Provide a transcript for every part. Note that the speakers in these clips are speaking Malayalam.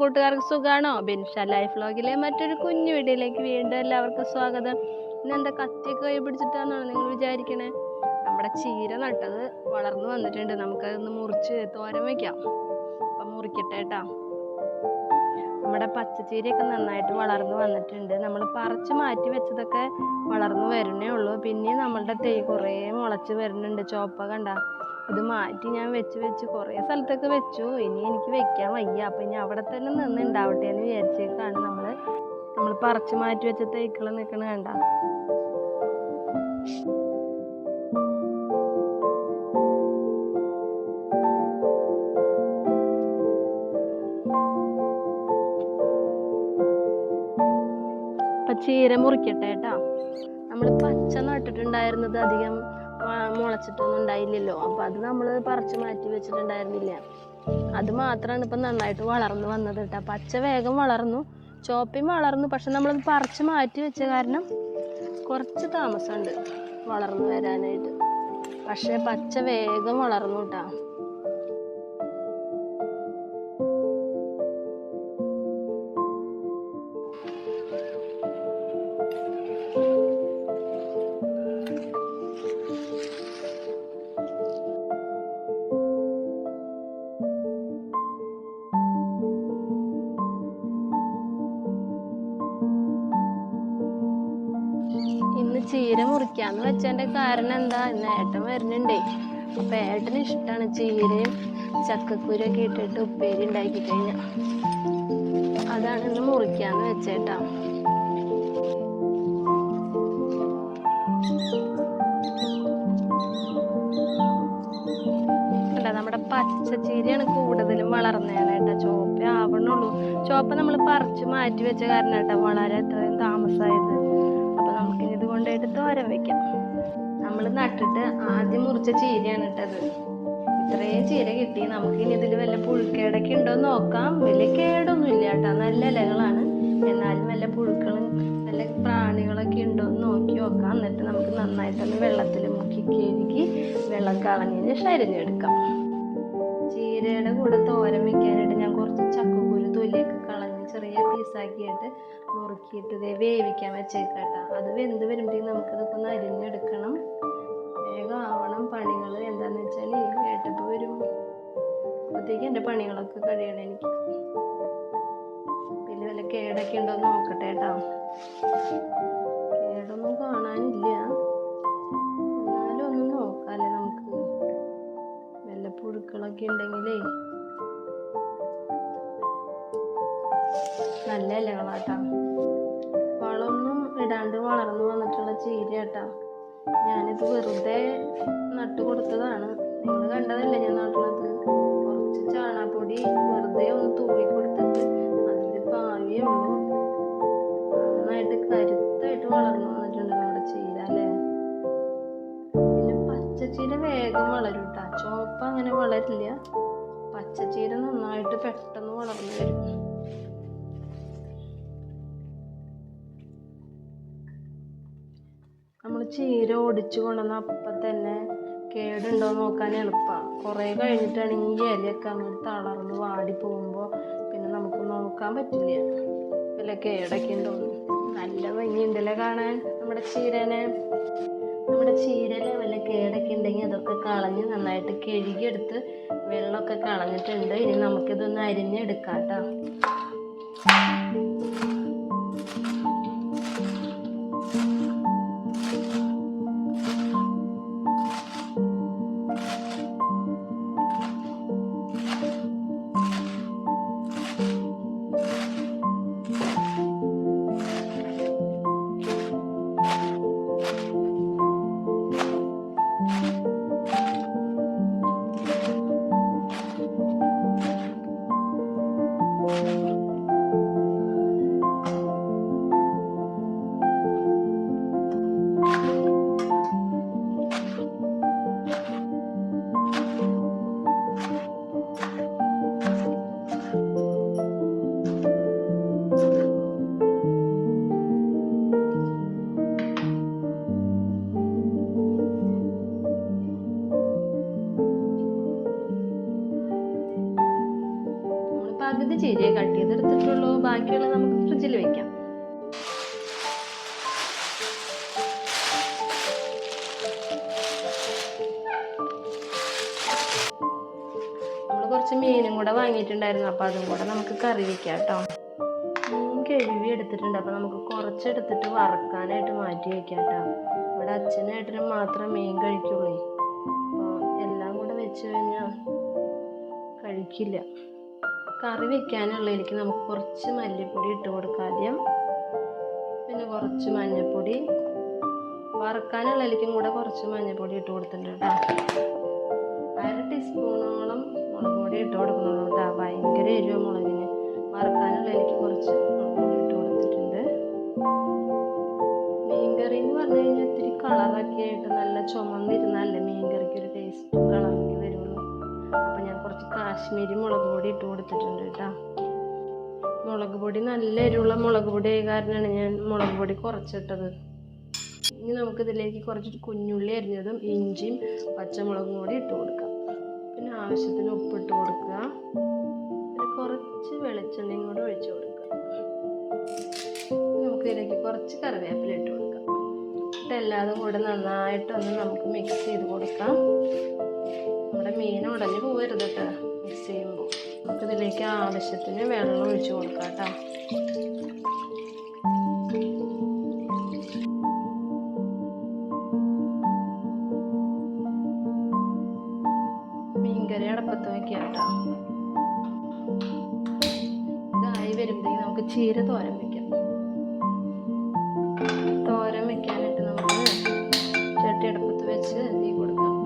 കൂട്ടുകാർക്കും സുഖാണോ? ബിൻഷ ലൈഫ് വ്ലോഗിലെ മറ്റൊരു കുഞ്ഞു വീഡിയോയിലേക്ക് വീണ്ടും എല്ലാവർക്കും സ്വാഗതം. ഇന്ന് എന്താ കത്തിയൊക്കെ കൈ പിടിച്ചിട്ടാണെന്നാണ് നിങ്ങൾ വിചാരിക്കണേ? നമ്മുടെ ചീര നട്ടത് വളർന്നു വന്നിട്ടുണ്ട്. നമുക്കതൊന്ന് മുറിച്ച് തോരൻ വെക്കാം. അപ്പം മുറിക്കട്ടെ കേട്ടോ നമ്മുടെ പച്ചച്ചീരയൊക്കെ നന്നായിട്ട് വളർന്നു വന്നിട്ടുണ്ട്. നമ്മൾ പറിച്ച് മാറ്റി വെച്ചതൊക്കെ വളർന്നു വരണേ ഉള്ളൂ. പിന്നെ നമ്മളുടെ തൈ കുറേ മുളച്ച് വരുന്നുണ്ട്. ചോപ്പ കണ്ട. ഇത് മാറ്റി ഞാൻ വെച്ച് വെച്ച് കുറേ സ്ഥലത്തൊക്കെ വെച്ചു. ഇനി എനിക്ക് വെക്കാൻ വയ്യ. അപ്പം ഇനി അവിടെ തന്നെ നിന്ന് ഉണ്ടാവട്ടെ എന്ന് വിചാരിച്ചേക്കാണ് നമ്മൾ നമ്മൾ പറിച്ച് മാറ്റി വെച്ച തൈക്കൾ നിൽക്കണ കണ്ട. ചീര മുറിക്കട്ടെ കേട്ടോ. നമ്മൾ പച്ച നട്ടിട്ടുണ്ടായിരുന്നത് അധികം മുളച്ചിട്ടൊന്നും ഉണ്ടായില്ലല്ലോ. അപ്പം അത് നമ്മൾ പറിച്ച് മാറ്റി വെച്ചിട്ടുണ്ടായിരുന്നില്ല. അത് മാത്രമാണ് ഇപ്പം നന്നായിട്ട് വളർന്നു വന്നത് കേട്ടോ. പച്ച വേഗം വളർന്നു. ചോപ്പയും വളർന്നു. പക്ഷെ നമ്മളത് പറിച്ച് മാറ്റി വെച്ച കാരണം കുറച്ച് താമസമുണ്ട് വളർന്നു വരാനായിട്ട്. പക്ഷേ പച്ച വേഗം വളർന്നു കേട്ടോ. വെച്ചതിന്റെ കാരണം എന്താ? ഇന്ന് ഏട്ടൻ വരുന്നുണ്ടേ. അപ്പൊ ഏട്ടന് ഇഷ്ടമാണ് ചീരയും ചക്കക്കുരൊക്കെ ഇട്ടിട്ട് ഉപ്പേരി ഉണ്ടാക്കി കഴിഞ്ഞ. അതാണ് ഇന്ന് മുറിക്കാന്ന് വെച്ചേട്ടാ. നമ്മുടെ പച്ചച്ചീരയാണ് കൂടുതലും വളർന്നതാണ് ഏട്ടാ ചോപ്പ ആവണുള്ളൂ. ചോപ്പ നമ്മൾ പറിച്ചു മാറ്റി വെച്ച കാരണം കേട്ടോ. വളരെ അത്രയും താമസമായത് അപ്പൊ നമുക്കിനി ഇത് കൊണ്ടുപോയിട്ട് തോരൻ വെക്കാം. നമ്മൾ നട്ടിട്ട് ആദ്യം മുറിച്ച ചീരയാണ് ഇട്ടത്. ഇത്രയും ചീര കിട്ടി. നമുക്ക് നമുക്കിനി ഇതിൽ വല്ല പുഴുക്കേടൊക്കെ ഉണ്ടോ എന്ന് നോക്കാം. വലിയ കേടൊന്നും ഇല്ല കേട്ടോ. നല്ല ഇലകളാണ്. എന്നാലും വല്ല പുഴുക്കളും വല്ല പ്രാണികളൊക്കെ ഉണ്ടോ എന്ന് നോക്കി നോക്കാം. എന്നിട്ട് നമുക്ക് നന്നായിട്ടൊന്ന് വെള്ളത്തിൽ മുക്കി കഴുകി വെള്ളം കളഞ്ഞതിന് ശേഷം അരിഞ്ഞെടുക്കാം ചീരയുടെ കൂടെ തോരൻ വെക്കാനായിട്ട് ഞാൻ കുറച്ച് ചക്കക്കുരു തൊലിയൊക്കെ കളഞ്ഞ് ചെറിയ പീസാക്കിയിട്ട് നുറുക്കിയിട്ട് ഇതേ വേവിക്കാൻ വെച്ചേക്കാട്ടോ. അത് വെന്ത് വരുമ്പോഴേക്കും നമുക്കിതൊക്കെ ഒന്ന് അരിഞ്ഞെടുക്കണം. വേഗം ആവണം പണികൾ എന്താന്ന് വെച്ചാൽ ഏട്ടപ്പ് വരും അപ്പോഴത്തേക്ക് എന്റെ പണികളൊക്കെ കഴിയണം എനിക്ക്. പിന്നെ വല്ല കേടൊക്കെ ഉണ്ടോ എന്ന് നോക്കട്ടെ കേട്ടോ. കേടൊന്നും കാണാനില്ല. എന്നാലും ഒന്ന് നോക്കാല്ലേ നമുക്ക്. വല്ല പുഴുക്കളൊക്കെ ഉണ്ടെങ്കിലേ. നല്ല ഇലകളാട്ടാ. വളമൊന്നും ഇടാണ്ട് വളർന്നു വന്നിട്ടുള്ള ചീര ഞാനിത് വെറുതെ നട്ടു കൊടുത്തതാണ്. നിങ്ങൾ കണ്ടതല്ലേ ഞാൻ നടുന്നത് കുറച്ച് ചാണകപ്പൊടി വെറുതെ ഒന്ന് തൂളി കൊടുത്തിട്ട് അതിൽ പാവിയേ ഉള്ളൂ നന്നായിട്ട് കരുത്തായിട്ട് വളർന്നു വന്നിട്ടുണ്ട് നമ്മുടെ ചീര അല്ലേ? പിന്നെ പച്ചച്ചീര വേഗം വളരും കേട്ടോ ചോപ്പ് അങ്ങനെ വളരില്ല. പച്ചച്ചീര നന്നായിട്ട് പെട്ടെന്ന് വളർന്നു വരും. ചീര ഒടിച്ചു കൊണ്ടുവന്ന അപ്പം തന്നെ കേടുണ്ടോ നോക്കാൻ എളുപ്പമാണ് കുറേ കഴിഞ്ഞിട്ടാണെങ്കിൽ ഇലയൊക്കെ അങ്ങോട്ട് തളർന്ന് വാടി പോകുമ്പോൾ പിന്നെ നമുക്ക് നോക്കാൻ പറ്റില്ല. വല്ല കേടൊക്കെ ഉണ്ടോ നല്ല നല്ല ഭംഗിയുണ്ടല്ലേ കാണാൻ നമ്മുടെ ചീരനെ? നമ്മുടെ ചീരനെ വല്ല കേടൊക്കെ ഉണ്ടെങ്കിൽ അതൊക്കെ കളഞ്ഞ് നന്നായിട്ട് കഴുകിയെടുത്ത് വെള്ളമൊക്കെ കളഞ്ഞിട്ടുണ്ട്. ഇനി നമുക്കിതൊന്ന് അരിഞ്ഞെടുക്കാം കേട്ടോ. കുറച്ച് മീനും കൂടെ വാങ്ങിയിട്ടുണ്ടായിരുന്നു. അപ്പോൾ അതും കൂടെ നമുക്ക് കറി വെക്കാം കേട്ടോ. കഴുകി എടുത്തിട്ടുണ്ട്. അപ്പോൾ നമുക്ക് കുറച്ചെടുത്തിട്ട് വറക്കാനായിട്ട് മാറ്റി വെക്കാം കേട്ടോ. ഇവിടെ അച്ഛനായിട്ടിനും മാത്രം മീൻ കഴിക്കുള്ളൂ. അപ്പോൾ എല്ലാം കൂടെ വെച്ച് കഴിഞ്ഞാൽ കഴിക്കില്ല. കറി വെക്കാനുള്ള വെക്കാനുള്ളതിലേക്ക് നമുക്ക് കുറച്ച് മല്ലിപ്പൊടി ഇട്ട് കൊടുക്കാം ആദ്യം. പിന്നെ കുറച്ച് മഞ്ഞൾപ്പൊടി എനിക്കും കൂടെ കുറച്ച് മഞ്ഞൾപ്പൊടി ഇട്ട് കൊടുത്തിട്ടുണ്ട് കേട്ടോ. അര ടീസ്പൂണോളം മുളക് പൊടി ഇട്ട് കൊടുക്കുന്നുണ്ട് ഭയങ്കര എരിവ് മുളകിന്. വറക്കാനുള്ളതിലേക്ക് കുറച്ച് മുളക് പൊടി ഇട്ട് കൊടുത്തിട്ടുണ്ട്. മീൻകറി എന്ന് പറഞ്ഞു കഴിഞ്ഞാൽ ഇത്തിരി കളറൊക്കെ ആയിട്ട് നല്ല ചുമന്നിരുന്നല്ലേ മീൻകറിക്ക് ഒരു ടേസ്റ്റ് കളറൊക്കെ വരുള്ളൂ. അപ്പം ഞാൻ കുറച്ച് കാശ്മീരി മുളക് പൊടി ഇട്ട് കൊടുത്തിട്ടുണ്ട് കേട്ടോ. മുളക് പൊടി നല്ല എരിവുള്ള മുളക് പൊടി ആയ കാരണമാണ് ഞാൻ മുളക് പൊടി കുറച്ചിട്ടത്. ഇനി നമുക്കിതിലേക്ക് കുറച്ച് കുഞ്ഞുള്ളി അരിഞ്ഞതും ഇഞ്ചിയും പച്ചമുളകും കൂടി ഇട്ട് കൊടുക്കാം. ആവശ്യത്തിന് ഉപ്പിട്ട് കൊടുക്കുക. പിന്നെ കുറച്ച് വെളിച്ചെണ്ണയും കൂടെ ഒഴിച്ചു കൊടുക്കുക. നമുക്ക് ഇതിലേക്ക് കുറച്ച് കറിവേപ്പില ഇട്ട് കൊടുക്കാം. ഇതെല്ലാതും കൂടെ നന്നായിട്ടൊന്ന് നമുക്ക് മിക്സ് ചെയ്ത് കൊടുക്കാം. നമ്മുടെ മീൻ ഉടഞ്ഞു പോകരുത് കേട്ടോ മിക്സ് ചെയ്യുമ്പോൾ. നമുക്കിതിലേക്ക് ആവശ്യത്തിന് വെള്ളം ഒഴിച്ചു കൊടുക്കാം കേട്ടോ. ചീര തോരൻ വെക്കാം. തോരൻ വെക്കാനായിട്ട് നമുക്ക് ചട്ടി അടുപ്പത്ത് വെച്ച് തീ കൊടുക്കാം.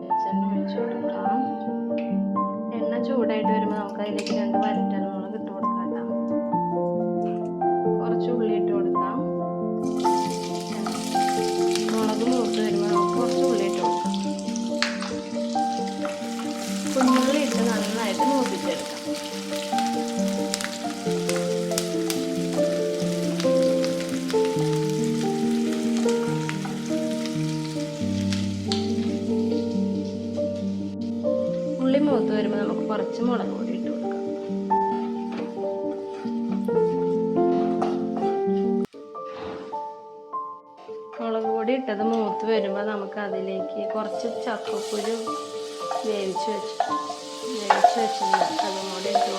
വെളിച്ചെണ്ണ ഒഴിച്ച് കൊടുക്കാം. എണ്ണ ചൂടായിട്ട് വരുമ്പോൾ നമുക്ക് അതിലേക്ക് രണ്ട് കുറച്ച് മുളക് പൊടി ഇട്ട് കൊടുക്കാം. മുളക് പൊടി ഇട്ടത് മൂത്ത് വരുമ്പോൾ നമുക്ക് അതിലേക്ക് കുറച്ച് ചക്കക്കുരു വേവിച്ച് വെച്ചു വേവിച്ച് വെച്ചിട്ടുണ്ട്. അതും കൂടി ഇട്ട്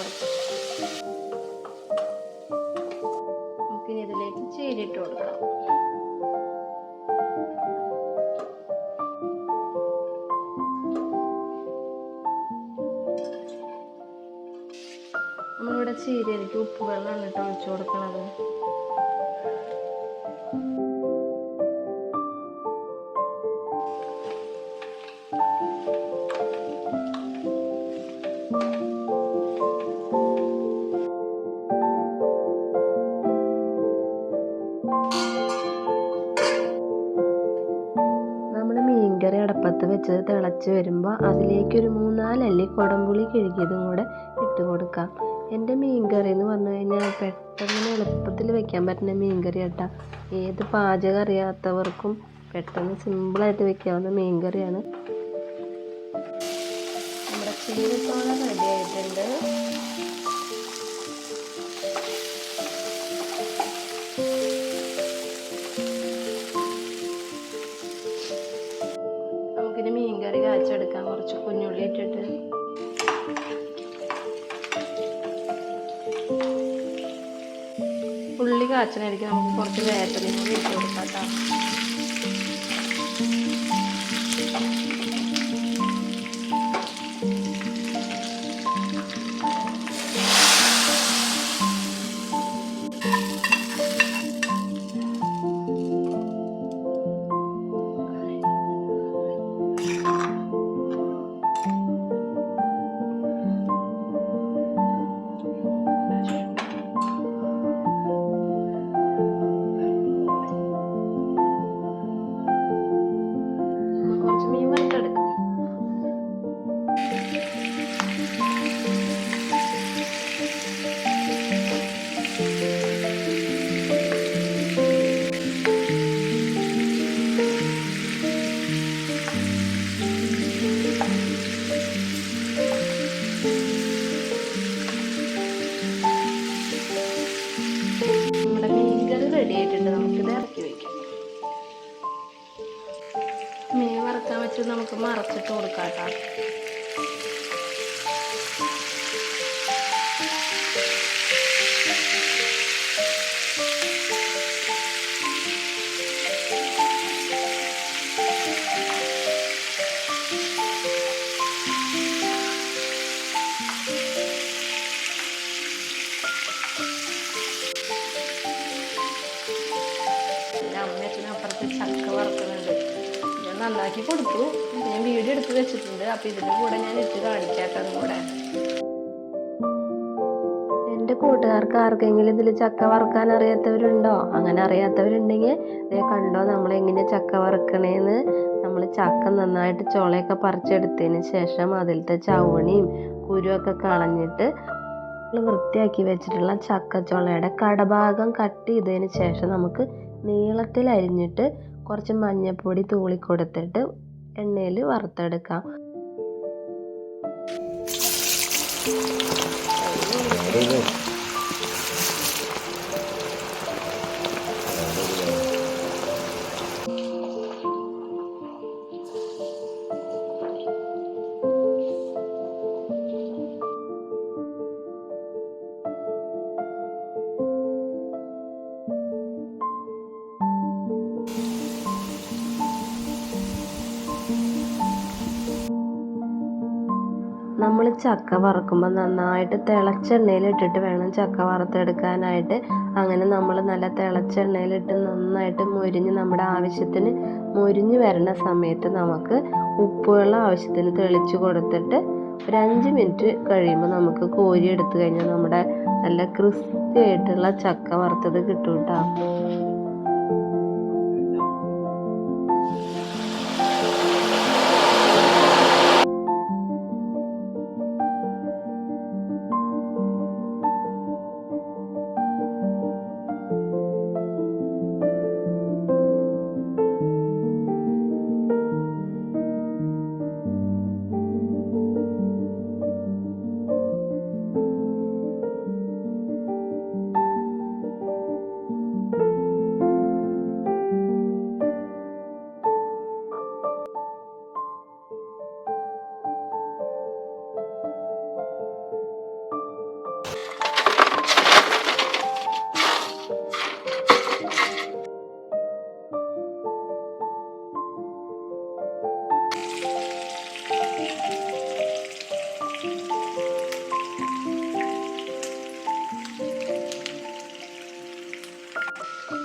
ചീരയിലേക്ക് ഉപ്പ് വെള്ളമാണ് കേട്ടോ ഒഴിച്ചു കൊടുക്കണത്. നമ്മൾ മീൻകറി അടപ്പത്ത് വെച്ചത് തിളച്ച് വരുമ്പോൾ അതിലേക്ക് ഒരു മൂന്നാലല്ലി കുടംപുളി കിഴുകിയതും കൂടെ ഇട്ട് മീൻ എന്റെ മീൻകറി എന്ന് പറഞ്ഞു കഴിഞ്ഞാൽ പെട്ടെന്ന് എളുപ്പത്തിൽ വെക്കാൻ പറ്റുന്ന മീൻകറി ആട്ടാ. ഏത് പാചകം അറിയാത്തവർക്കും പെട്ടെന്ന് സിമ്പിളായിട്ട് വെക്കാവുന്ന മീൻകറിയാണ്. നമ്മുടെ ചീരത്തോളം റെഡി ആയിട്ടുണ്ട്. ഉള്ളി കാച്ചനായിരിക്കും നമുക്ക് കുറച്ച് വേപ്പിലയും കൂടി ഇട്ട് കൊടുക്കാം കേട്ടോ. അപ്പം ഇതിന്റെ കൂടെ ഞാൻ ഇട്ട് കാണിക്കാട്ടോ കൂടെ. എന്റെ കൂട്ടുകാർക്ക് ആർക്കെങ്കിലും ഇതിൽ ചക്ക വറുക്കാൻ അറിയാത്തവരുണ്ടോ? അങ്ങനെ അറിയാത്തവരുണ്ടെങ്കിൽ ഇതേ കണ്ടോ നമ്മൾ എങ്ങനെ ചക്ക വറുക്കണേന്ന്? നമ്മൾ ചക്ക നന്നായിട്ട് ചോളയൊക്കെ പറിച്ചെടുത്തതിന് ശേഷം അതിലത്തെ ചവണിയും കുരുവൊക്കെ കളഞ്ഞിട്ട് വൃത്തിയാക്കി വെച്ചിട്ടുള്ള ചക്ക ചക്കച്ചുളയുടെ കടഭാഗം കട്ട് ചെയ്തതിന് ശേഷം നമുക്ക് നീളത്തിൽ അരിഞ്ഞിട്ട് കുറച്ച് മഞ്ഞൾപ്പൊടി തൂളി കൊടുത്തിട്ട് എണ്ണയിൽ വറുത്തെടുക്കാം. Thank you. നമ്മൾ ചക്ക വറുക്കുമ്പോൾ നന്നായിട്ട് തിളച്ച എണ്ണയിൽ ഇട്ടിട്ട് വേണം ചക്ക വറുത്തെടുക്കാനായിട്ട്. അങ്ങനെ നമ്മൾ നല്ല തിളച്ച എണ്ണയിലിട്ട് നന്നായിട്ട് മൊരിഞ്ഞ് നമ്മുടെ ആവശ്യത്തിന് മൊരിഞ്ഞ് വരുന്ന സമയത്ത് നമുക്ക് ഉപ്പുവെള്ളം ആവശ്യത്തിന് തെളിച്ച് കൊടുത്തിട്ട് ഒരു അഞ്ച് മിനിറ്റ് കഴിയുമ്പോൾ നമുക്ക് കോരി എടുത്തു കഴിഞ്ഞാൽ നമ്മുടെ നല്ല ക്രിസ്പി ആയിട്ടുള്ള ചക്ക വറുത്തത് കിട്ടും കേട്ടോ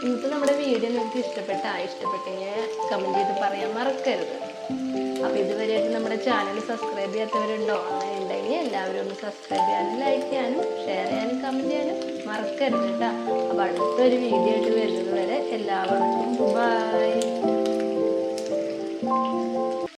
ഇന്നത്തെ നമ്മുടെ വീഡിയോ നിങ്ങൾക്ക് ഇഷ്ടപ്പെട്ട ഇഷ്ടപ്പെട്ടെങ്കിൽ കമന്റ് ചെയ്ത് പറയാൻ മറക്കരുത്. അപ്പോൾ ഇതുവരെയായിട്ട് നമ്മുടെ ചാനൽ സബ്സ്ക്രൈബ് ചെയ്യാത്തവരുണ്ടോ? അങ്ങനെ ഉണ്ടെങ്കിൽ എല്ലാവരും ഒന്ന് സബ്സ്ക്രൈബ് ചെയ്യാനും ലൈക്ക് ചെയ്യാനും ഷെയർ ചെയ്യാനും കമന്റ് ചെയ്യാനും മറക്കരുത് കേട്ടോ. അപ്പോൾ അടുത്തൊരു വീഡിയോ ആയിട്ട് വരുന്നത് വരെ എല്ലാവർക്കും ബൈ